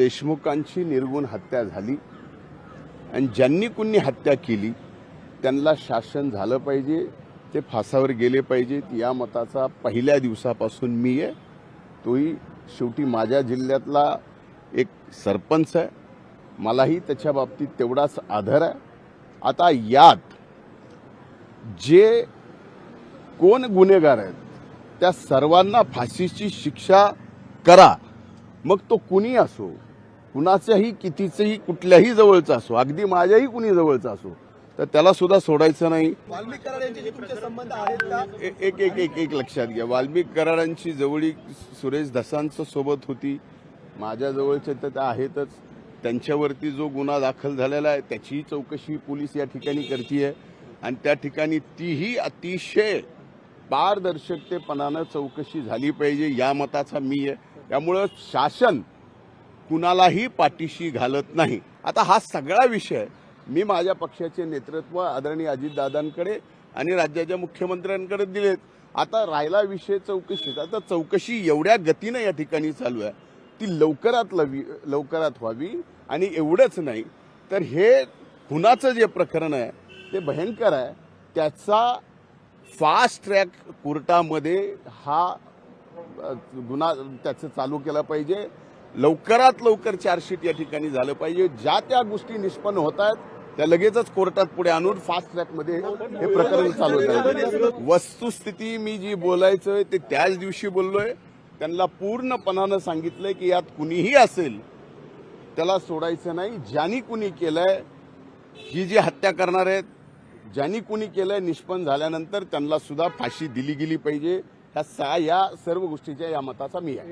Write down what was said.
देशमुखांची निर्गुण हत्या झाली. आणि ज्यांनी कुणी हत्या केली त्यांना शासन झालं पाहिजे ते फासावर गेले पाहिजेत. या मताचा पहिल्या दिवसापासून मी आहे. तोही शेवटी माझ्या जिल्ह्यातला एक सरपंच आहे. मलाही त्याच्या बाबतीत तेवढाच आधार आहे. आता यात जे कोण गुन्हेगार आहेत त्या सर्वांना फाशीची शिक्षा करा. मग तो कुणी असो कुणाच्याही कितीचंही कुठल्याही जवळचा असो अगदी माझ्याही कुणी जवळचा असो तर त्याला सुद्धा सोडायचं नाही. एक एक एक एक लक्षात घ्या. वाल्मिक कराडांची जवळी सुरेश धसांचं सोबत होती. माझ्या जवळचे तर त्या आहेतच. त्यांच्यावरती जो गुन्हा दाखल झालेला आहे त्याचीही चौकशी पोलीस या ठिकाणी करते आणि त्या ठिकाणी तीही अतिशय पारदर्शकतेपणानं चौकशी झाली पाहिजे या मताचा मी आहे. त्यामुळं शासन कुणालाही पाठीशी घालत नाही. आता हा सगळा विषय मी माझ्या पक्षाचे नेतृत्व आदरणीय अजितदादांकडे आणि राज्याच्या मुख्यमंत्र्यांकडे दिलेत. आता राहिला विषय चौकशीचा आता चौकशी एवढ्या गतीनं या ठिकाणी चालू आहे. ती लवकरात लवी लवकरात व्हावी आणि एवढंच नाही. तर हे खुनाचं जे प्रकरण आहे ते भयंकर आहे. त्याचा फास्ट ट्रॅक कोर्टामध्ये हा गुन्हा त्याचं चालू केला पाहिजे. लवकरात लवकर चार्जशीट या ठिकाणी झालं पाहिजे. ज्या त्या गोष्टी निष्पन्न होत आहेत त्या लगेचच कोर्टात पुढे आणून फास्ट ट्रॅकमध्ये हे प्रकरण चालू झालं वस्तुस्थिती मी जी बोलायचं ते त्याच दिवशी बोललोय. त्यांना पूर्णपणानं सांगितलंय की यात कुणीही असेल त्याला सोडायचं नाही. ज्यांनी कुणी केलंय ही जी हत्या करणार आहेत ज्यांनी कुणी केलंय निष्पन्न झाल्यानंतर त्यांना सुद्धा फाशी दिली गेली पाहिजे. ह्या सा या सर्व गोष्टीच्या या मताचा मी आहे.